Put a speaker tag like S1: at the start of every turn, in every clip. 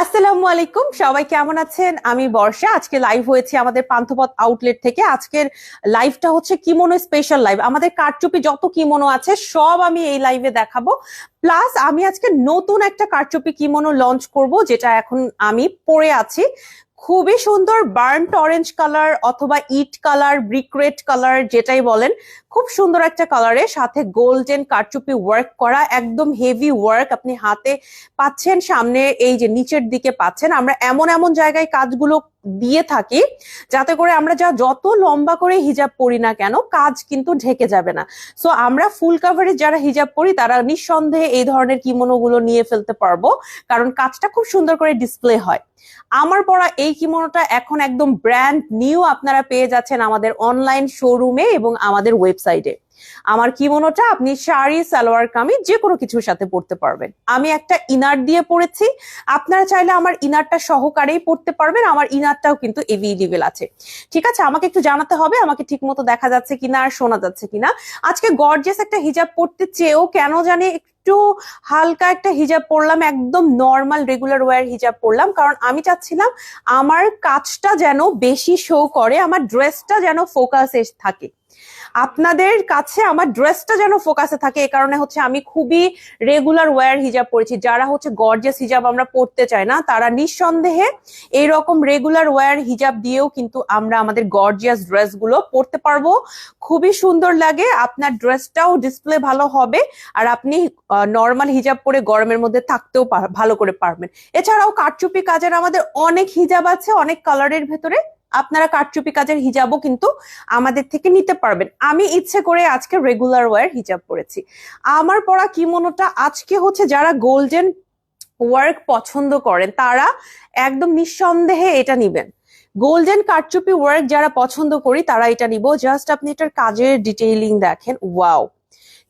S1: আসসালামু আলাইকুম, সবাই কেমন আছেন? আমি বর্ষা, আজকে লাইভ হয়েছে আমাদের পান্থপথ আউটলেট থেকে। আজকের লাইভটা হচ্ছে কিমোনো স্পেশাল লাইভ আমাদের কারচুপি যত কিমোনো আছে, সব আমি এই লাইভে দেখাবো। প্লাস আমি আজকে নতুন একটা কারচুপি কিমোনো লঞ্চ করব, যেটা এখন আমি পরে আছি। খুবই সুন্দর বার্ন অরেঞ্জ কালার অথবা ইট কালার ব্রিক রেড কালার যেটাই বলেন, খুব সুন্দর একটা কালারে সাথে গোল্ডেন কারচুপি ওয়ার্ক করা, একদম হেভি ওয়ার্ক আপনি হাতে পাচ্ছেন, সামনে এই যে নিচের দিকে পাচ্ছেন। আমরা এমন এমন জায়গায় কাজগুলো দিয়ে থাকি, যাতে করে আমরা যা যত লম্বা করে হিজাব পরি না কেন, কাজ কিন্তু ঢেকে যাবে না। সো আমরা ফুল কাভারেজ যারা হিজাব পরি, তারা নিঃসন্দেহে এই ধরনের কিমোনোগুলো নিয়ে ফেলতে পারব, কারণ কাজটা খুব সুন্দর করে ডিসপ্লে হয়। আমার পরা এই কিমোনোটা এখন একদম ব্র্যান্ড নিউ আপনারা পেয়ে যাচ্ছেন আমাদের অনলাইন শোরুমে এবং আমাদের ওয়েবসাইটে আমার কিমোনোটা আপনি শাড়ি, সালোয়ার, কামিজ যে কোনো কিছুর সাথে পরতে পারবেন। আমি একটা ইনার দিয়ে পরেছি। আপনারা চাইলে আমার ইনারটা সহকারেই পরতে পারবেন। আমার ইনারটাও কিন্তু এভেলেবেল আছে। ঠিক আছে, আমাকে একটু জানাতে হবে, আমাকে ঠিক মতো দেখা যাচ্ছে কিনা আর শোনা যাচ্ছে কিনা। আজকে গর্জেস একটা হিজাব পরতে চেয়েও কেন জানি একটু হালকা একটা হিজাব পরলাম, একদম নর্মাল রেগুলার ওয়ার হিজাব পরলাম। কারণ আমি চাচ্ছিলাম আমার কাজটা যেন বেশি শো করে, আমার ড্রেসটা যেন ফোকাসে থাকে। আপনাদের কাছে আমার ড্রেসটা যেন ফোকাসে থাকে, এ কারণে হচ্ছে আমি খুবই রেগুলার ওয়্যার হিজাব পরেছি। যারা হচ্ছে গর্জিয়াস হিজাব আমরা পরতে চাই না, তারা নিঃসন্দেহে এইরকম রেগুলার ওয়্যার হিজাব দিয়েও কিন্তু আমরা আমাদের গর্জিয়াস ড্রেসগুলো পরতে পারব। খুবই সুন্দর লাগে, আপনার ড্রেসটাও ডিসপ্লে ভালো হবে, আর আপনি নর্মাল হিজাব পরে গরমের মধ্যে থাকতেও ভালো করে পারবেন। এছাড়াও কারচুপি কাজের আমাদের অনেক হিজাব আছে, অনেক কালারের ভেতরে। আপনারা কারচুপি কাজের হিজাবও কিন্তু আমাদের থেকে নিতে পারবেন। আমি ইচ্ছে করে আজকে রেগুলার ওয়্যার হিজাব পরেছি। আমার পরা কিমোনোটা আজকে হচ্ছে যারা গোল্ডেন ওয়ার্ক পছন্দ করেন, তারা একদম নিঃসন্দেহে এটা নিবেন। গোল্ডেন কারচুপি ওয়ার্ক যারা পছন্দ করি, তারা এটা নিব। জাস্ট আপনি এটার কাজের ডিটেইলিং দেখেন ওয়াও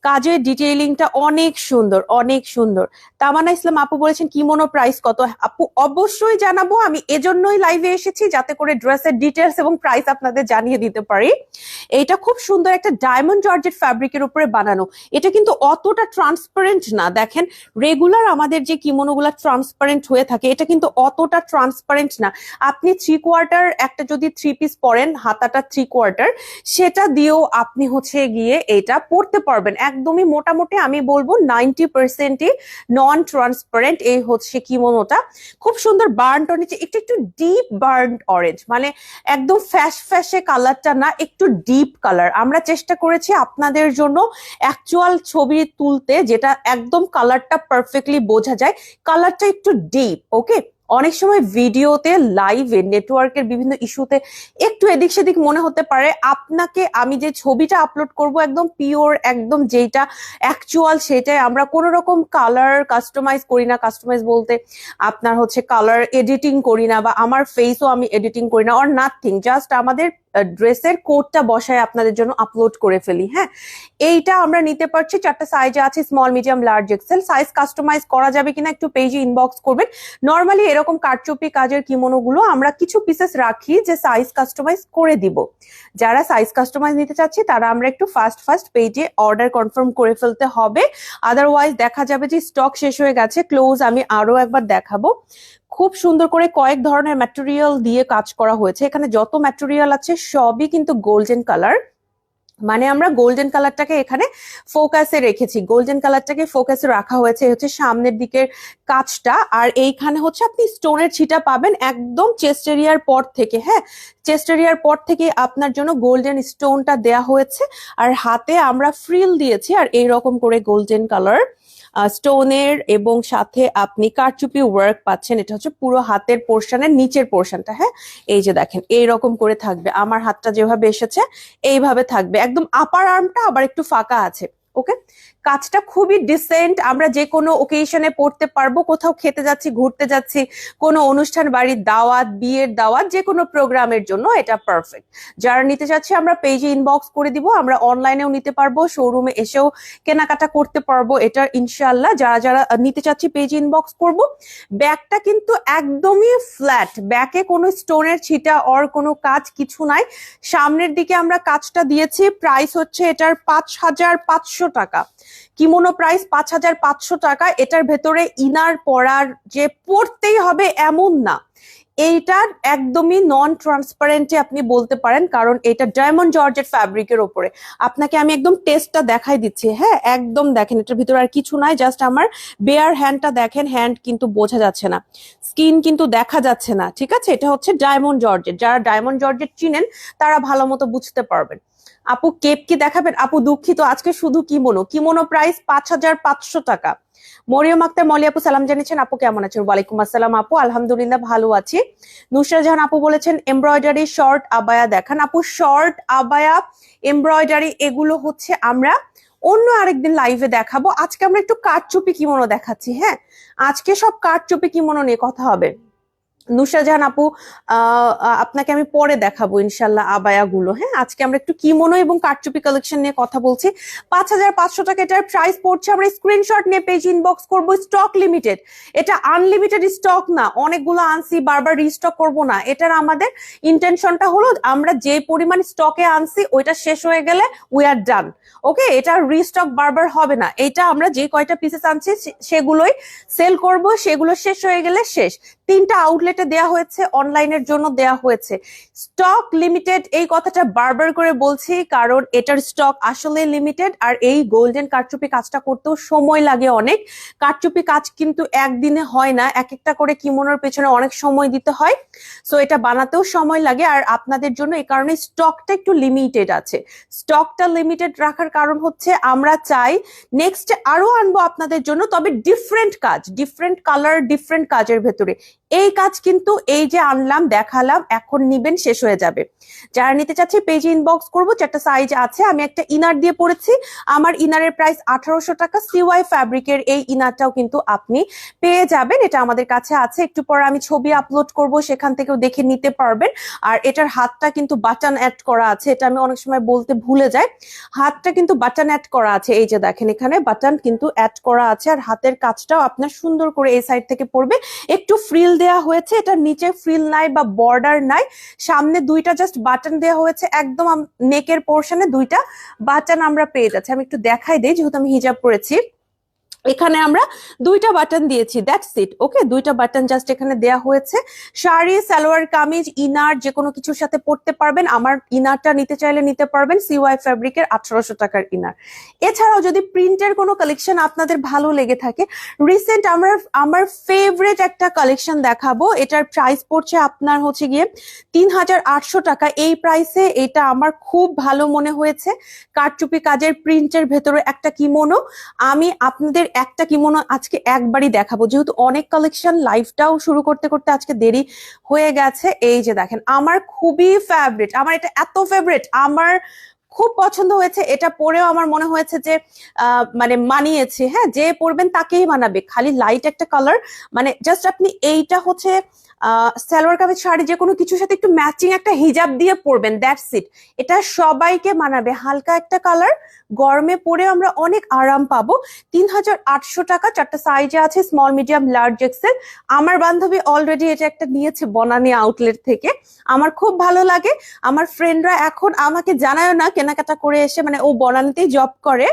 S1: কাজের ডিটেইলিংটা অনেক সুন্দর অনেক সুন্দর। তামানা ইসলাম আপু বলেছেন কিমোনো প্রাইস কত? আপু, অবশ্যই জানাব। আমি এজন্যই লাইভে এসেছি যাতে করে ড্রেসের ডিটেলস এবং প্রাইস আপনাদের জানিয়ে দিতে পারি। এটা খুব সুন্দর একটা ডায়মন্ড জর্জেট ফ্যাব্রিকের উপরে বানানো। এটা কিন্তু অতটা ট্রান্সপারেন্ট না। দেখেন রেগুলার আমাদের যে কিমোনোগুলো ট্রান্সপারেন্ট হয়ে থাকে, এটা কিন্তু অতটা ট্রান্সপারেন্ট না। আপনি থ্রি কোয়ার্টার একটা যদি থ্রি পিস পরেন, হাতাটা থ্রি কোয়ার্টার সেটা দিয়েও আপনি হচ্ছে গিয়ে এটা পড়তে পারবেন। একদমই মোটামুটি আমি বলব নাইনটি পার্সেন্টই নন ট্রান্সপারেন্ট এই হচ্ছে কিমোনোটা খুব সুন্দর বার্ন নিচে একটু একটু ডিপ বার্ন অরেঞ্জ মানে একদম ফ্যাশ ফ্যাশে কালারটা না, একটু ডিপ কালার আমরা চেষ্টা করেছি আপনাদের জন্য অ্যাকচুয়াল ছবি তুলতে, যেটা একদম কালারটা পারফেক্টলি বোঝা যায় কালারটা একটু ডিপ ওকে অনেক সময় ভিডিওতে লাইভে নেটওয়ার্কের বিভিন্ন ইস্যুতে একটু এদিক সেদিক মনে হতে পারে। আপনাকে আমি যে ছবিটা আপলোড করব একদম পিওর একদম যেটা অ্যাকচুয়াল সেটাই আমরা কোনো রকম কালার কাস্টমাইজ করি না। কাস্টমাইজ বলতে আপনার হচ্ছে কালার এডিটিং করি না বা আমার ফেসও আমি এডিটিং করি না অর নাথিং জাস্ট আমাদের ড্রেসের কোডটা বসায় আপনাদের জন্য আপলোড করে ফেলি হ্যাঁ? এইটা আমরা নিতে পারছি, চারটা সাইজে আছে small medium large XL size customise করা যাবে কিনা একটু পেজে ইনবক্স করবেন। নর্মালি এরকম কারচুপি কাজের কিমোনোগুলো আমরা কিছু পিসেস রাখি যে সাইজ কাস্টমাইজ করে দিব। যারা সাইজ কাস্টমাইজ নিতে চাচ্ছি, তারা আমরা একটু ফাস্ট ফাস্ট পেজে অর্ডার কনফার্ম করে ফেলতে হবে। আদারওয়াইজ দেখা যাবে যে স্টক শেষ হয়ে গেছে ক্লোজ আমি আরও একবার দেখাবো। খুব সুন্দর করে কয়েক ধরনের ম্যাটেরিয়াল দিয়ে কাজ করা হয়েছে। এখানে যত ম্যাটেরিয়াল আছে, সবই কিন্তু গোল্ডেন কালার মানে আমরা গোল্ডেন কালারটাকে এখানে ফোকাসে রেখেছি। গোল্ডেন কালারটাকে ফোকাসে রাখা হয়েছে হচ্ছে সামনের দিকের কাজটা আর এইখানে হচ্ছে আপনি স্টোনের ছিটা পাবেন একদম চেস্ট এরিয়ার পর থেকে হ্যাঁ? চেস্ট এরিয়ার পর থেকে আপনার জন্য গোল্ডেন স্টোনটা দেয়া হয়েছে। আর হাতে আমরা ফ্রিল দিয়েছি, আর এই রকম করে গোল্ডেন কালার স্টোনের এবং সাথে আপনি কারচুপি ওয়ার্ক পাচ্ছেন। এটা হচ্ছে পুরো হাতের পোর্শনের নিচের পোর্শনটা হ্যাঁ? এই যে দেখেন এই রকম করে থাকবে। আমার হাতটা যেভাবে এসেছে, এইভাবে থাকবে। একদম আপার আর্মটা আবার একটু ফাঁকা আছে ওকে কাজটা খুবই ডিসেন্ট আমরা যে কোনো ওকেশনে পড়তে পারব, কোথাও খেতে যাচ্ছি, ঘুরতে যাচ্ছি, কোনো অনুষ্ঠান, বাড়ির দাওয়াত, বিয়ের দাওয়াত, যে কোনো প্রোগ্রামের জন্য এটা পারফেক্ট যারা নিতে চাচ্ছি আমরা পেজে ইনবক্স করে দিব, আমরা অনলাইনেও নিতে পারব শোরুমে এসেও কেনাকাটা করতে পারব, এটা ইনশাল্লাহ যারা যারা নিতে চাচ্ছি পেজে ইনবক্স করব। ব্যাগটা কিন্তু একদমই ফ্ল্যাট ব্যাকে কোনো স্টোনের ছিটা অর কোনো কাজ কিছু নাই। সামনের দিকে আমরা কাজটা দিয়েছি প্রাইস হচ্ছে এটার পাঁচ হাজার পাঁচশো টাকা। কিমোনো প্রাইস পাঁচ হাজার পাঁচশো টাকা। এটার ভেতরে ইনার পরার যে পড়তেই হবে এমন না। এইটার একদমই নন ট্রান্সপারেন্টে আপনি বলতে পারেন, কারণ এটা ডায়মন্ড জর্জেট ফ্যাব্রিকের ওপরে। আপনাকে আমি একদম টেস্টটা দেখাই দিচ্ছি হ্যাঁ? একদম দেখেন, এটার ভিতরে আর কিছু নাই জাস্ট আমার বেয়ার হ্যান্ডটা দেখেন হ্যান্ড কিন্তু বোঝা যাচ্ছে না। স্কিন কিন্তু দেখা যাচ্ছে না, ঠিক আছে? এটা হচ্ছে ডায়মন্ড জর্জেট যারা ডায়মন্ড জর্জেট চিনেন, তারা ভালো মতো বুঝতে পারবেন। আপু কেপ কি দেখাবেন? আপু, দুঃখিত, আজকে শুধু কিমোনো কিমোনো প্রাইস পাঁচ হাজার পাঁচশো টাকা। মরিয়ম আক্তার, মলি আপু, সালাম জানিয়েছেন, আপু, কেমন আছেন? ওয়ালাইকুম আসসালাম, আপু। আলহামদুলিল্লাহ, ভালো আছি। নুসরা জাহান, আপু বলেছেন, এমব্রয়ডারি, শর্ট, আবায়া দেখান। আপু, শর্ট, আবায়া, এমব্রয়ডারি, এগুলো হচ্ছে আমরা অন্য আরেকদিন লাইভে দেখাবো। আজকে আমরা একটু কাঠচুপি কিমোনো দেখাচ্ছি হ্যাঁ? আজকে সব কাঠচুপি কিমোনো নিয়ে কথা হবে। নুসরা জাহান আপু আপনাকে আমি পরে দেখাবো ইনশাল্লাহ আবায়া গুলো হ্যাঁ আজকে আমরা একটু কিমোনো এবং কারচুপি কালেকশন নিয়ে কথা বলছি। পাঁচ হাজার পাঁচশো টাকা এটার প্রাইস পড়ছে, আমরা স্ক্রিনশট নিয়ে পেজ ইনবক্স করব স্টক লিমিটেড এটা আনলিমিটেড স্টক না, অনেকগুলো আনছি, বারবার রিস্টক করব না। এটার আমাদের ইন্টেনশনটা হলো, আমরা যে পরিমাণ স্টকে আনছি, ওইটা শেষ হয়ে গেলে উই আর ডান ওকে এটা রিস্টক বারবার হবে না। এটা আমরা যে কয়টা পিসেস আনছি সেগুলোই সেল করব, সেগুলো শেষ হয়ে গেলে শেষ। তিনটা আউটলেটে দেয়া হয়েছে অনলাইনের জন্য দেয়া হয়েছে। স্টক লিমিটেড এই কথাটা বারবার করে বলছি, কারণ এটার স্টক আসলে লিমিটেড আর এই গোল্ডেন কারচুপি কাজটা করতেও সময় লাগে অনেক। কারচুপি কাজ কিন্তু একদিনে হয় না এক একটা করে কিমোনোর পেছনে অনেক সময় দিতে হয়। সো এটা বানাতেও সময় লাগে, আর আপনাদের জন্য এই কারণে স্টকটা একটু লিমিটেড আছে। স্টকটা লিমিটেড রাখার কারণ হচ্ছে, আমরা চাই নেক্সট আরও আনব আপনাদের জন্য, তবে ডিফারেন্ট কাজ ডিফারেন্ট কালার ডিফারেন্ট কাজের ভেতরে। এই কাজ কিন্তু এই যে আনলাম, দেখালাম, এখন নিবেন, শেষ হয়ে যাবে। যারা নিতে চাচ্ছে পেজে ইনবক্স করব চারটা সাইজ আছে, আমি একটা ইনার দিয়ে পড়েছি। আমার ইনারের প্রাইস আঠারোশো টাকা সিওয়াই ফ্যাব্রিকের এই ইনারটাও কিন্তু আপনি পেয়ে যাবেন। এটা আমাদের কাছে আছে, একটু পরে আমি ছবি আপলোড করব, সেখান থেকেও দেখে নিতে পারবেন। আর এটার হাতটা কিন্তু বাটন অ্যাড করা আছে, এটা আমি অনেক সময় বলতে ভুলে যাই। হাতটা কিন্তু বাটন অ্যাড করা আছে, এই যে দেখেন এখানে বাটন কিন্তু অ্যাড করা আছে। আর হাতের কাজটাও আপনার সুন্দর করে এই সাইড থেকে পড়বে। একটু ফ্রিল দেয়া হয়েছে, এটার নিচে ফ্রিল নাই বা বর্ডার নাই, সামনে দুইটা জাস্ট বাটন দেয়া হয়েছে, একদম নেকের পোর্শনে দুইটা বাটন আমরা পেয়ে যাচ্ছি। আমি একটু দেখাই দিই, যেহেতু আমি হিজাব পরেছি। এখানে আমরা দুইটা বাটন দিয়েছি দ্যাটস ইট ওকে দুইটা বাটন জাস্ট এখানে দেয়া হয়েছে। শাড়ি, সালোয়ার, কামিজ, ইনার যে কোনো কিছুর সাথে পরতে পারবেন। আমার ইনারটা নিতে চাইলে নিতে পারবেন সিওয়াই ফ্যাব্রিকের আঠারোশো টাকার ইনার। এছাড়াও যদি প্রিন্টের কোনো কালেকশন আপনাদের ভালো লেগে থাকে রিসেন্ট আমার আমার ফেভারেট একটা কালেকশন দেখাবো। এটার প্রাইস পড়ছে আপনার হচ্ছে গিয়ে তিন হাজার আটশো টাকা। এই প্রাইসে এটা আমার খুব ভালো মনে হয়েছে। কারচুপি কাজের প্রিন্টের ভেতরে একটা কিমোনো আমি আপনাদের একটা কিমোনো আজকে একবারই দেখাবো। যেহেতু অনেক কালেকশন লাইফটাও শুরু করতে করতে আজকে দেরি হয়ে গেছে। এই যে দেখেন, আমার খুবই ফেভারিট আমার এটা এত ফেভারিট আমার খুব পছন্দ হয়েছে। এটা পরেও আমার মনে হয়েছে যে মানে মানিয়েছে। হ্যাঁ যে পরবেন তাকেই মানাবে। খালি লাইট একটা কালার মানে জাস্ট আপনি এইটা হচ্ছে সালোয়ার কামিজ, শাড়ি, যে কোনো কিছুর সাথে একটু ম্যাচিং একটা হিজাব দিয়ে পরবেন দ্যাটস ইট এটা সবাইকে মানাবে। হালকা একটা কালার গরমে পরে আমরা অনেক আরাম পাবো। তিন হাজার আটশো টাকা, চারটা সাইজে আছে স্মল মিডিয়াম লার্জ এক্সেল আমার বান্ধবী অলরেডি এটা একটা নিয়েছে বনানি আউটলেট থেকে। আমার খুব ভালো লাগে। আমার ফ্রেন্ডরা এখন আমাকে জানায় না, কেনাকাটা করে এসে মানে ও বনানিতেই জব করে।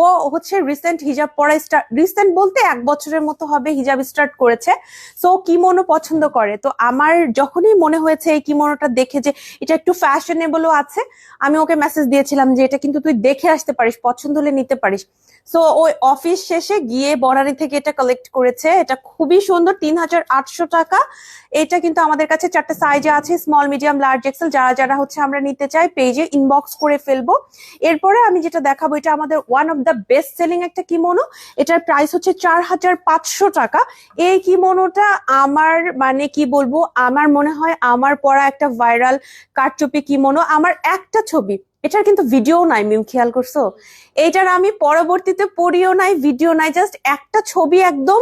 S1: ও হচ্ছে রিসেন্ট হিজাব পড়া স্টার্ট রিসেন্ট বলতে এক বছরের মতো হবে, হিজাব স্টার্ট করেছে। সো কি কিমোনো পছন্দ করে? তো আমার যখনই মনে হয়েছে এই কিমোনোটা দেখে যে এটা একটু ফ্যাশনেবলও আছে, আমি ওকে মেসেজ দিয়েছিলাম যে এটা কিন্তু তুই দেখে আসতে পারিস, পছন্দ হলে নিতে পারিস। সো ওই অফিস শেষে গিয়ে বনানী থেকে এটা কালেক্ট করেছে। এটা খুবই সুন্দর, তিন হাজার আটশো টাকা। এটা কিন্তু আমাদের কাছে চারটে সাইজে আছে স্মল মিডিয়াম লার্জ এক্সেল যারা যারা হচ্ছে আমরা নিতে চাই পেজে ইনবক্স করে ফেলব। এরপরে আমি যেটা দেখাবো, এটা আমাদের one of the best selling একটা কিমোনো এটার প্রাইস হচ্ছে চার হাজার পাঁচশো টাকা। এই কিমোনোটা আমার মানে কি বলব? আমার মনে হয় আমার পড়া একটা ভাইরাল কারচুপি কিমোনো আমার একটা ছবি এটার কিন্তু ভিডিও নাই, মিম, খেয়াল করছ? এইটার আমি পরবর্তীতে পড়িও নাই, ভিডিও নাই জাস্ট একটা ছবি একদম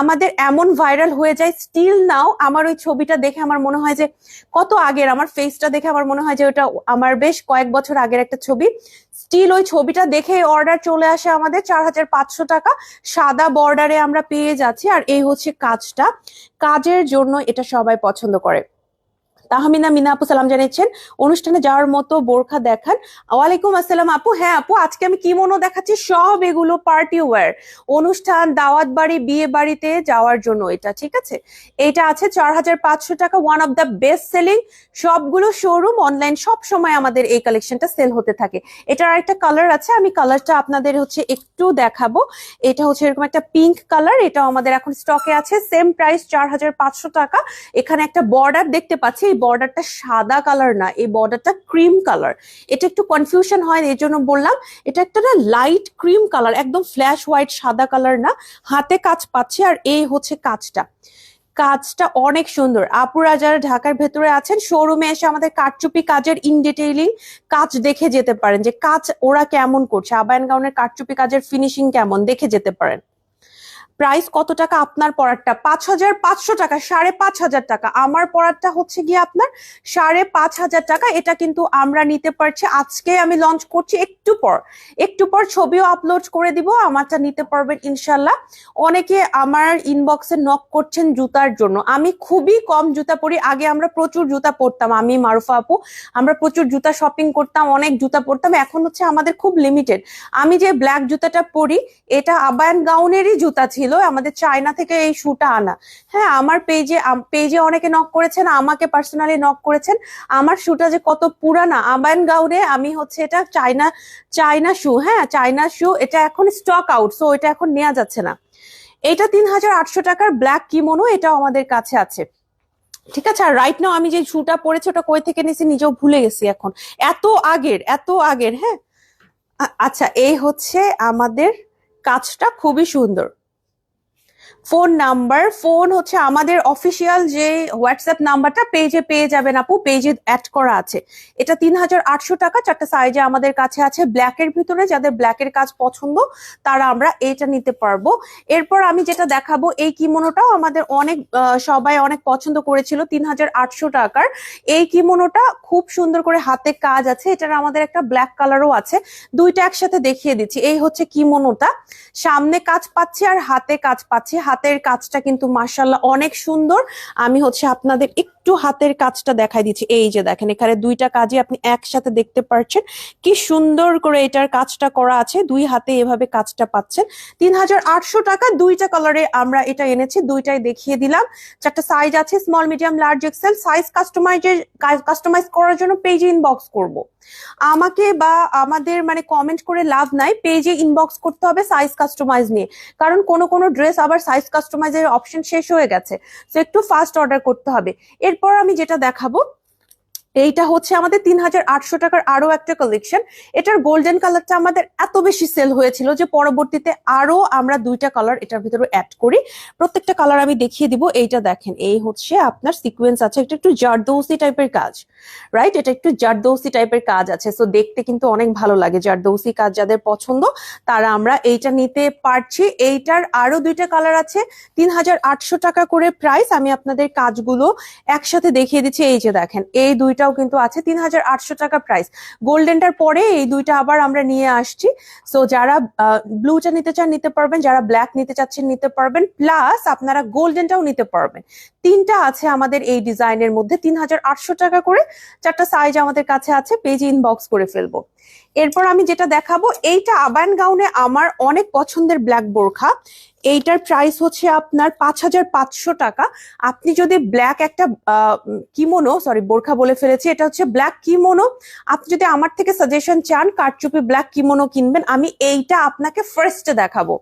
S1: আমাদের এমন ভাইরাল হয়ে যায় স্টিল নাও আমার ওই ছবিটা দেখে আমার মনে হয় যে কত আগের, আমার ফেসটা দেখে আমার মনে হয় যে ওটা আমার বেশ কয়েক বছর আগের একটা ছবি। স্টিল ওই ছবিটা দেখে অর্ডার চলে আসে আমাদের চার হাজার পাঁচশো টাকা, সাদা বর্ডারে আমরা পেয়ে যাচ্ছি, আর এই হচ্ছে কাজটা। কাজের জন্য এটা সবাই পছন্দ করে। তাহমিনা মিনা আপু সালাম জানিয়েছেন, অনুষ্ঠানে যাওয়ার মতো বোরখা দেখান। ওয়ালাইকুম আসসালাম আপু। হ্যাঁ আপু, আজকে আমি কিমোনো দেখাচ্ছি, সব এগুলো পার্টি ওয়্যার অনুষ্ঠান, দাওয়াত বাড়ি, বিয়ে বাড়িতে যাওয়ার জন্য এটা, ঠিক আছে? এটা আছে চার হাজার পাঁচশো টাকা one of the best selling সবগুলো শোরুম অনলাইন সব সময় আমাদের এই কালেকশনটা সেল হতে থাকে। এটার একটা কালার আছে, আমি কালারটা আপনাদের হচ্ছে একটু দেখাবো। এটা হচ্ছে এরকম একটা পিঙ্ক কালার এটাও আমাদের এখন স্টকে আছে। সেম প্রাইস চার হাজার পাঁচশো টাকা। এখানে একটা বর্ডার দেখতে পাচ্ছি বর্ডারটা সাদা কালার না, এই বর্ডারটা ক্রিম কালার এটা একটু কনফিউশন হয়, এই জন্য বললাম, এটা একটা না লাইট ক্রিম কালার একদম ফ্ল্যাশ হোয়াইট সাদা কালার না। হাতে কাজ পাচ্ছে আর এই হচ্ছে কাজটা। কাজটা অনেক সুন্দর। আপুরা যারা ঢাকার ভেতরে আছেন শোরুমে এসে আমাদের কারচুপি কাজের ইন ডিটেইলিং কাজ দেখে যেতে পারেন যে কাজ ওরা কেমন করছে। আবায়ন গাউনের কারচুপি কাজের ফিনিশিং কেমন, দেখে যেতে পারেন। প্রাইস কত টাকা আপনার পড়ারটা পাঁচ হাজার পাঁচশো টাকা, সাড়ে পাঁচ হাজার টাকা। আমার পড়ারটা হচ্ছে গিয়ে আপনার সাড়ে পাঁচ হাজার টাকা। এটা কিন্তু আমরা নিতে পারছি। আজকে আমি লঞ্চ করছি একটু পর। একটু পর ছবিও আপলোড করে দিব। আমারটা নিতে পারবেন ইনশাল্লাহ অনেকে আমার ইনবক্সে নক করছেন জুতার জন্য। আমি খুবই কম জুতা পরি। আগে আমরা প্রচুর জুতা পরতাম, আমি, মারুফা আপু। আমরা প্রচুর জুতা শপিং করতাম, অনেক জুতা পরতাম। এখন হচ্ছে আমাদের খুব লিমিটেড আমি যে ব্ল্যাক জুতাটা পরি, এটা আবায়ান গাউনেরই জুতা ছিল। আমাদের চায়না থেকে এই শুটা আনা। হ্যাঁ আমার পেজে পেজে অনেকে নক করেছেন, আমাকে পার্সোনালি নক করেছেন। আমার শুটা যে কত পুরানা আবায়ান গাউনে আমি হচ্ছে এটা চায়না চায়না শু হ্যাঁ চায়না শু, এটা এখন স্টক আউট সো এটা এখন নেওয়া যাচ্ছে না। এটা তিন হাজার আটশো টাকার ব্ল্যাক কিমোনো এটাও আমাদের কাছে আছে। ঠিক আছে, আর রাইট নাও আমি যে শুটা পরেছি, ওটা কই থেকে নিয়েছি নিজেও ভুলে গেছি এখন। এত আগের এত আগের হ্যাঁ। আচ্ছা এই হচ্ছে আমাদের কাজটা, খুবই সুন্দর। ফোন নাম্বার, ফোন হচ্ছে আমাদের অফিসিয়াল যে হোয়াটসঅ্যাপ নাম্বারটা, পেজে পেয়ে যাবেন আপু, পেজে অ্যাড করা আছে। এটা তিন হাজার আটশো টাকা, চারটা সাইজে আমাদের কাছে আছে। ব্ল্যাকের ভিতরে যাদের ব্ল্যাকের কাজ পছন্দ, তারা আমরা এইটা নিতে পারব। এরপর আমি যেটা দেখাবো, এই কিমোনোটাও আমাদের অনেক সবাই অনেক পছন্দ করেছিল, তিন হাজার আটশো টাকার। এই কিমোনোটা খুব সুন্দর করে হাতে কাজ আছে। এটার আমাদের একটা ব্ল্যাক কালারও আছে। দুইটা একসাথে দেখিয়ে দিচ্ছি। এই হচ্ছে কিমোনোটা। সামনে কাজ পাচ্ছে আর হাতে কাজ পাচ্ছি। হাতের কাজটা কিন্তু মার্শাল্লাহ অনেক সুন্দর। আমি হচ্ছে আপনাদের একটু হাতের কাজটা দেখাই দিচ্ছি। এই যে দেখেন, এখানে দুইটা কাজই আপনি একসাথে দেখতে পাচ্ছেন কি সুন্দর করে এটার কাজটা করা আছে। দুই হাতে এভাবে কাজটা পাচ্ছেন। তিন হাজার আটশো টাকা দুইটা কালারে আমরা এটা এনেছি। দুইটাই দেখিয়ে দিলাম। চারটা সাইজ আছে small medium large XL size কাস্টমাইজের customise করার জন্য পেজে ইনবক্স করব। আমাকে বা আমাদের মানে কমেন্ট করে লাভ নাই। পেজে ইনবক্স করতে হবে সাইজ কাস্টমাইজ নিয়ে। কারণ কোনো কোনো ড্রেস আবার সাইজ কাস্টমাইজের অপশন শেষ হয়ে গেছে। তো একটু ফাস্ট অর্ডার করতে হবে। এরপর আমি যেটা দেখাবো এইটা হচ্ছে আমাদের তিন হাজার আটশো টাকার আরও একটা কালেকশন এটার গোল্ডেন কালারটা আমাদের এত বেশি সেল হয়েছিল যে পরবর্তীতে আরও আমরা দুইটা কালার এটার ভিতরে অ্যাড করি। প্রত্যেকটা কালার আমি দেখিয়ে দিব। এইটা দেখেন, এই হচ্ছে আপনার সিকুয়েন্স আছে। এটা একটু জারদৌসি টাইপের কাজ রাইট এটা একটু জারদৌসি টাইপের কাজ আছে। সো দেখতে কিন্তু অনেক ভালো লাগে। জারদৌসি কাজ যাদের পছন্দ, তারা আমরা এইটা নিতে পারছি। এইটার আরও দুইটা কালার আছে। তিন হাজার আটশো টাকা করে প্রাইস আমি আপনাদের কাজগুলো একসাথে দেখিয়ে দিচ্ছি। এই যে দেখেন, এই দুইটাও কিন্তু আছে তিন আটশো টাকা প্রাইস গোল্ডেনটার পরে এই দুইটা আবার আমরা নিয়ে আসছি। সো যারা ব্লুটা নিতে চান নিতে পারবেন, যারা ব্ল্যাক নিতে চাচ্ছেন নিতে পারবেন প্লাস আপনারা গোল্ডেনটাও নিতে পারবেন। তিনটা আছে আমাদের এই ডিজাইনের মধ্যে তিন হাজার আটশো টাকা করে চারটা সাইজ আমাদের কাছে আছে, পেজ ইনবক্স করে ফেলব। এরপর আমি যেটা দেখাবো, এইটা আবান গাউনে আমার অনেক পছন্দের ব্ল্যাক বোরখা। এইটার প্রাইস হচ্ছে আপনার পাঁচ হাজার পাঁচশো টাকা। আপনি যদি ব্ল্যাক একটা কিমোনো সরি বোরখা বলে ফেলেছি, এটা হচ্ছে ব্ল্যাক কিমোনো আপনি যদি আমার থেকে সাজেশন চান, কারচুপি ব্ল্যাক কিমোনো কিনবেন, আমি এইটা আপনাকে ফার্স্টে দেখাবো।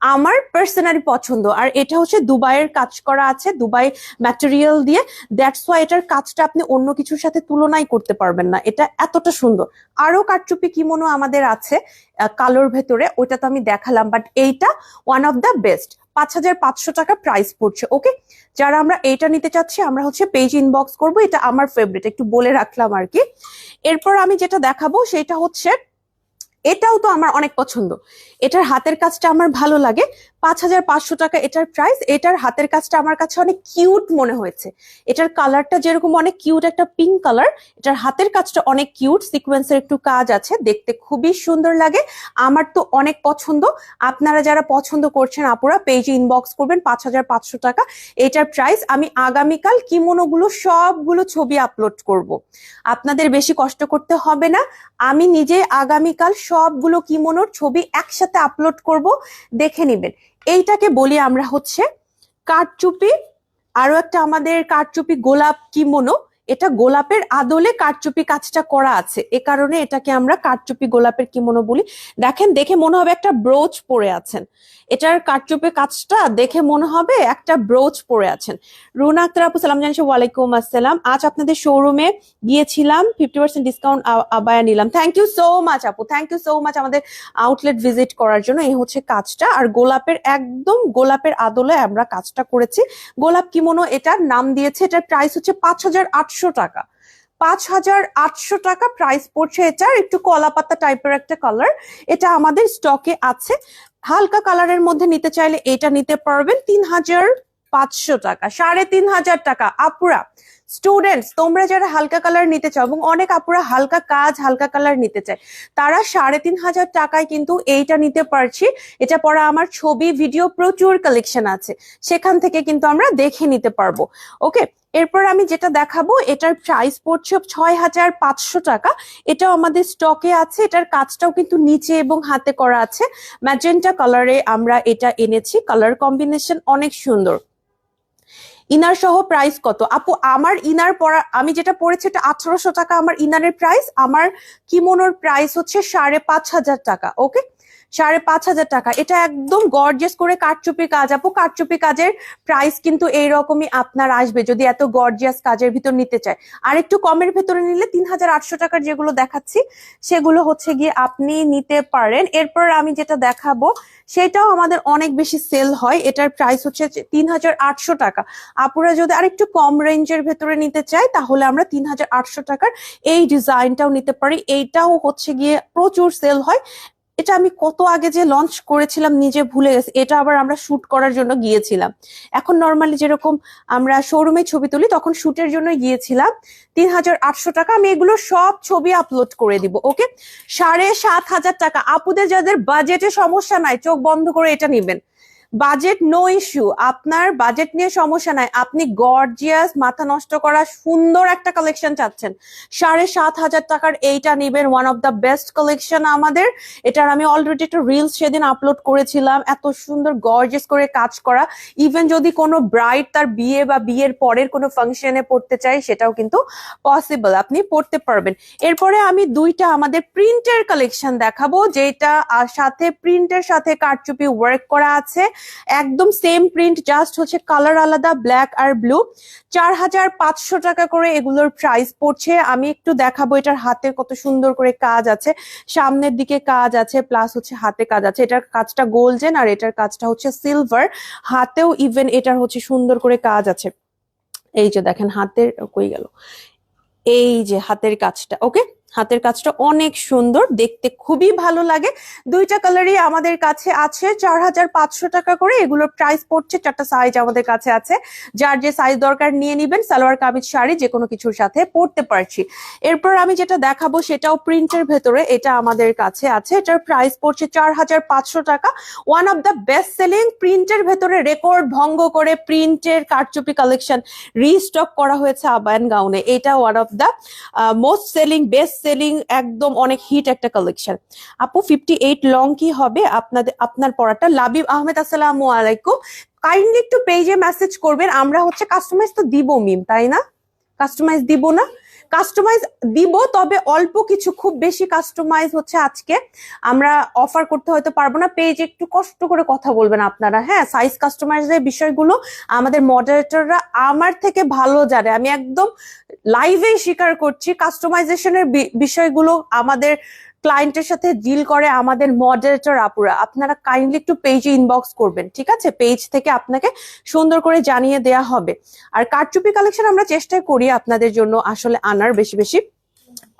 S1: আমার পার্সোনালি পছন্দ। আর এটা হচ্ছে দুবাইয়ের কাজ করা আছে, দুবাই ম্যাটেরিয়াল দিয়ে। দ্যাটস ওয়াই এটার কাজটা আপনি অন্য কিছুর সাথে তুলনাই করতে পারবেন না। এটা এতটা সুন্দর। আরও কারচুপি কিমোনো আমাদের আছে কালোর ভেতরে। ওইটা তো আমি দেখালাম বাট এইটা ওয়ান অফ দ্য বেস্ট পাঁচ হাজার পাঁচশো টাকা প্রাইস পড়ছে ওকে যারা আমরা এইটা নিতে চাচ্ছি, আমরা হচ্ছে পেজ ইনবক্স করব। এটা আমার ফেভারিট একটু বলে রাখলাম আর কি। এরপর আমি যেটা দেখাবো, সেটা হচ্ছে এটাও তো আমার অনেক পছন্দ। এটার হাতের কাজটা আমার ভালো লাগে পাঁচ হাজার পাঁচশো টাকা এটার প্রাইস এটার হাতের কাজটা আমার কাছে অনেক কিউট মনে হয়েছে। এটার কালারটা যেরকম অনেক কিউট একটা পিঙ্ক কালার এটার হাতের কাজটা অনেক কিউট সিকোয়েন্সের একটু কাজ আছে, দেখতে খুবই সুন্দর লাগে। আমার তো অনেক পছন্দ। আপনারা যারা পছন্দ করছেন, আপুরা পেজে ইনবক্স করবেন পাঁচ হাজার পাঁচশো টাকা। এটার প্রাইস আমি আগামীকাল কিমোনোগুলো সবগুলো ছবি আপলোড করব। আপনাদের বেশি কষ্ট করতে হবে না। আমি নিজে আগামীকাল সবগুলো কিমোনোর ছবি একসাথে আপলোড করব। দেখে নেবেন। এইটাকে বলি আমরা হচ্ছে কাঠচুপি। আরও একটা আমাদের কাঠচুপি গোলাপ কিমোনো। এটা গোলাপের আদলে কাঠচুপি কাজটা করা আছে। এ কারণে এটাকে আমরা কাঠচুপি গোলাপের কিমোনো বলি? দেখেন, দেখে মনে হবে একটা ব্রোচ পরে আছেন। এটার কাঠচুপি কাজটা দেখে মনে হবে একটা ব্রোচ পরে আছেন। রুনা আক্তার আপু, সালাম জানাচ্ছি। ওয়ালাইকুম আসসালাম। আজ আপনাদের শোরুমে গিয়েছিলাম ফিফটি পার্সেন্ট ডিসকাউন্ট আবায়া নিলাম। থ্যাংক ইউ সো মাচ আপু থ্যাংক ইউ সো মাচ আমাদের আউটলেট ভিজিট করার জন্য। এই হচ্ছে কাজটা। আর গোলাপের, একদম গোলাপের আদলে আমরা কাজটা করেছি। গোলাপ কিমোনো এটার নাম দিয়েছে, এটার প্রাইস হচ্ছে পাঁচ হাজার আটশো টাকা। পাঁচ হাজার আটশো টাকা প্রাইস পড়ছে এটার। একটু কলা পাতা টাইপের একটা কালার এটা আমাদের স্টকে আছে। হালকা কালারের মধ্যে নিতে চাইলে এটা নিতে পারবেন। তিন হাজার পাঁচশো টাকা, সাড়ে তিন হাজার টাকা। আপুরা স্টুডেন্টস তোমরা যারা হালকা কালার নিতে চাও এবং অনেক আপুরা হালকা কাজ, হালকা কালার নিতে চায়, তারা সাড়ে তিন হাজার টাকায় কিন্তু এইটা নিতে পারছি। এটা পরে আমার ছবি ভিডিও প্রচুর কালেকশন আছে। সেখান থেকে কিন্তু আমরা দেখে নিতে পারব। ওকে এরপর আমি যেটা দেখাবো, এটার প্রাইস পড়ছে ছয় হাজার পাঁচশো টাকা। এটাও আমাদের স্টকে আছে, এটার কাজটাও কিন্তু নিচে এবং হাতে করা আছে। ম্যাজেন্টা কালারে আমরা এটা এনেছি কালার কম্বিনেশন অনেক সুন্দর। ইনার সহ প্রাইস কত? আপু, আমার ইনার পরা, আমি যেটা পড়েছি এটা আঠারোশো টাকা, আমার ইনারের প্রাইস আমার কিমোনোর প্রাইস হচ্ছে সাড়ে পাঁচ হাজার টাকা ওকে সাড়ে পাঁচ হাজার টাকা। এটা একদম গর্জিয়াস করে কাঠচুপি কাজ। আপু, কাঠচুপি কাজের প্রাইস কিন্তু এইরকমই আপনার আসবে যদি এত গর্জিয়াস কাজের ভিতর নিতে চায়। আর একটু কমের ভেতরে নিলে তিন হাজার আটশো টাকার যেগুলো দেখাচ্ছি, সেগুলো হচ্ছে গিয়ে আপনি নিতে পারেন। এরপর আমি যেটা দেখাবো, সেটাও আমাদের অনেক বেশি সেল হয়। এটার প্রাইস হচ্ছে তিন হাজার আটশো টাকা। আপুরা যদি আর একটু কম রেঞ্জের ভেতরে নিতে চাই তাহলে আমরা তিন হাজার আটশো টাকার এই ডিজাইনটাও নিতে পারি। এইটাও হচ্ছে গিয়ে প্রচুর সেল হয়। এটা আমি কত আগে যে লঞ্চ করেছিলাম নিজে ভুলে গেছি। এটা আবার আমরা শুট করার জন্য গিয়েছিলাম। এখন নর্মালি যেরকম আমরা শোরুমে ছবি তুলি, তখন শুটের জন্য গিয়েছিলাম। তিন হাজার আটশো টাকা আমি এগুলো সব ছবি আপলোড করে দিব ওকে সাড়ে সাত হাজার টাকা। আপুদের যাদের বাজেটে সমস্যা নাই, চোখ বন্ধ করে এটা নেবেন। বাজেট নো ইস্যু আপনার বাজেট নিয়ে সমস্যা নাই। আপনি গর্জিয়াস মাথা নষ্ট করা সুন্দর একটা কালেকশন চাচ্ছেন। সাড়ে সাত হাজার টাকার এইটা নিবেন one of the best collection আমাদের। এটার আমি অলরেডি একটা রিলস সেদিন আপলোড করেছিলাম। এত সুন্দর গর্জিয়াস করে কাজ করা। ইভেন যদি কোনো ব্রাইড তার বিয়ে বা বিয়ের পরের কোনো ফাংশনে পড়তে চায়, সেটাও কিন্তু পসিবল আপনি পড়তে পারবেন। এরপরে আমি দুইটা আমাদের প্রিন্টের কালেকশন দেখাবো, যেটা সাথে প্রিন্টের সাথে কারচুপি ওয়ার্ক করা আছে। একদম সেম প্রিন্ট জাস্ট হচ্ছে কালার আলাদা ব্ল্যাক আর ব্লু চার হাজার পাঁচশো টাকা করে এগুলোর প্রাইস পড়ছে। আমি একটু দেখাবো এটার হাতে কত সুন্দর করে কাজ আছে। সামনের দিকে কাজ আছে প্লাস হচ্ছে হাতে কাজ আছে। এটার কাজটা গোল্ডেন আর এটার কাজটা হচ্ছে সিলভার হাতেও ইভেন এটার হচ্ছে সুন্দর করে কাজ আছে। এই যে দেখেন, হাতের, কই গেল? এই যে হাতের কাজটা ওকে হাতের কাজটা অনেক সুন্দর, দেখতে খুবই ভালো লাগে। দুইটা কালারই আমাদের কাছে আছে, চার হাজার পাঁচশো টাকা করে। এগুলোর প্রাইস পড়ছে, চারটা সাইজ আমাদের কাছে আছে। যার যে সাইজ দরকার নিয়ে নিবেন, সালোয়ার, কামিজ, শাড়ি যে কোনো কিছুর সাথে পরতে পারছি। এরপর আমি যেটা দেখাবো, সেটাও প্রিন্টের ভেতরে, এটা আমাদের কাছে আছে। এটার প্রাইস পড়ছে চার হাজার পাঁচশো টাকা। One of the best selling প্রিন্টের ভেতরে রেকর্ড ভঙ্গ করে প্রিন্টের কারচুপি কালেকশন রিস্টক করা হয়েছে আবায়ন গাউনে। এটা one of the most selling best selling একদম অনেক হিট একটা কালেকশন আপু ফিফটি এইট লং কি হবে? আপনাদের, আপনার পড়াটা। লাবিব আহমেদ, আসসালামু আলাইকুম। কাইন্ডলি একটু পেজে মেসেজ করবেন। আমরা হচ্ছে কাস্টমাইজ তো দিব মিম তাই না? কাস্টমাইজ দিব না? কাস্টমাইজ দিব, তবে অল্প কিছু, খুব বেশি কাস্টমাইজ হচ্ছে আজকে। আমরা অফার করতে হয়তো পারব না। পেজ একটু কষ্ট করে কথা বলবেন আপনারা। হ্যাঁ সাইজ কাস্টমাইজের বিষয়গুলো আমাদের মডারেটররা আমার থেকে ভালো জানে। আমি একদম লাইভেই স্বীকার করছি। কাস্টমাইজেশনের বিষয়গুলো আমাদের ক্লায়েন্টের সাথে ডিল করে আমাদের মডারেটর আপুরা, আপনারা কাইন্ডলি একটু পেজে ইনবক্স করবেন, ঠিক আছে? পেজ থেকে আপনাকে সুন্দর করে জানিয়ে দেয়া হবে। আর কারচুপি কালেকশন আমরা চেষ্টা করি আপনাদের জন্য আসলে আনার বেশি বেশি।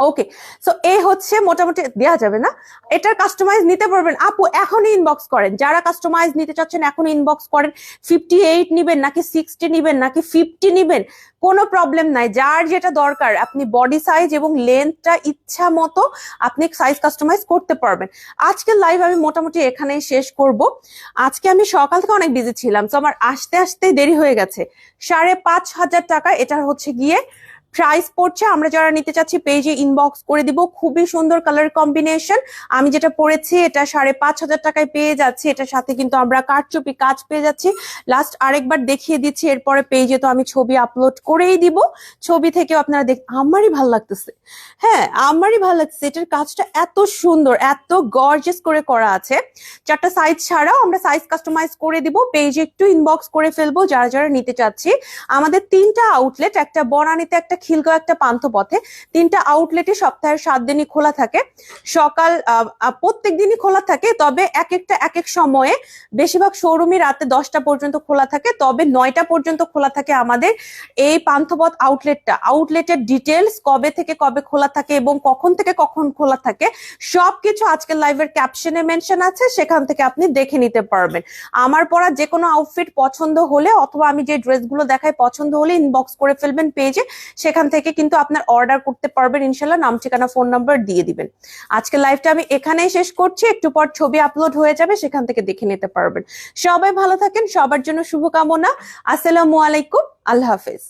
S1: ওকে সো এই হচ্ছে মোটামুটি দেওয়া যাবে না। এটার কাস্টমাইজ নিতে পারবেন। আপু, এখনই ইনবক্স করেন। যারা কাস্টমাইজ নিতে চাচ্ছেন এখন ইনবক্স করেন। ফিফটি এইট নিবেন, নাকি সিক্সটি নিবেন, নাকি ফিফটি নিবেন, কোনো প্রবলেম নাই। যার যেটা দরকার, আপনি বডি সাইজ এবং লেন্থটা ইচ্ছা মতো আপনি সাইজ কাস্টমাইজ করতে পারবেন। আজকের লাইভ আমি মোটামুটি এখানেই শেষ করব। আজকে আমি সকাল থেকে অনেক বিজি ছিলাম। তো আমার আসতে আসতে দেরি হয়ে গেছে। সাড়ে পাঁচ হাজার টাকা, এটার হচ্ছে গিয়ে প্রাইস পড়ছে, আমরা যারা নিতে চাচ্ছি পেজে ইনবক্স করে দিব। খুবই সুন্দর কালার কম্বিনেশন আমি যেটা পড়েছি, এটা সাড়ে পাঁচ হাজার টাকায় পেয়ে যাচ্ছি। এটার সাথে কিন্তু আমরা কারচুপি কাজ পেয়ে যাচ্ছি। লাস্ট আরেকবার দেখিয়ে দিচ্ছি, এরপরে পেজে তো আমি ছবি আপলোড করেই দিব। ছবি থেকে আপনারা দেখ, আমারই ভালো লাগতেছে। হ্যাঁ আমারই ভালো লাগছে এটার কাজটা এত সুন্দর, এত গর্জেস করে করা আছে। চারটা সাইজ ছাড়াও আমরা সাইজ কাস্টমাইজ করে দিব। পেজে একটু ইনবক্স করে ফেলব, যারা যারা নিতে চাচ্ছি। আমাদের তিনটা আউটলেট একটা বনানীতে একটা খিলগাঁও একটা পান্থপথে। তিনটা আউটলেটে সপ্তাহের সাত দিনই খোলা থাকে। সকাল প্রত্যেক দিনই খোলা থাকে, তবে এক একটা, এক এক সময়ে বেশিরভাগ শোরুমই রাতে দশটা পর্যন্ত খোলা থাকে, তবে নয়টা পর্যন্ত খোলা থাকে আমাদের এই পান্থপথ আউটলেটটা আউটলেটের ডিটেলস কবে থেকে কবে খোলা থাকে এবং কখন থেকে কখন খোলা থাকে, সবকিছু আজকের লাইভের ক্যাপশনে মেনশন আছে, সেখান থেকে আপনি দেখে নিতে পারবেন। আমার পরা যে কোনো আউটফিট পছন্দ হলে অথবা আমি যে ড্রেসগুলো দেখাই পছন্দ হলে ইনবক্স করে ফেলবেন পেজে সেখান থেকে কিন্তু আপনার অর্ডার করতে পারবেন ইনশাল্লাহ নাম, ঠিকানা ফোন নাম্বার দিয়ে দিবেন। আজকে লাইভটা আমি এখানেই শেষ করছি। একটু পর ছবি আপলোড হয়ে যাবে, সেখান থেকে দেখে নিতে পারবেন। সবাই ভালো থাকেন, সবার জন্য শুভকামনা। আসসালামু আলাইকুম, আল্লাহ হাফেজ।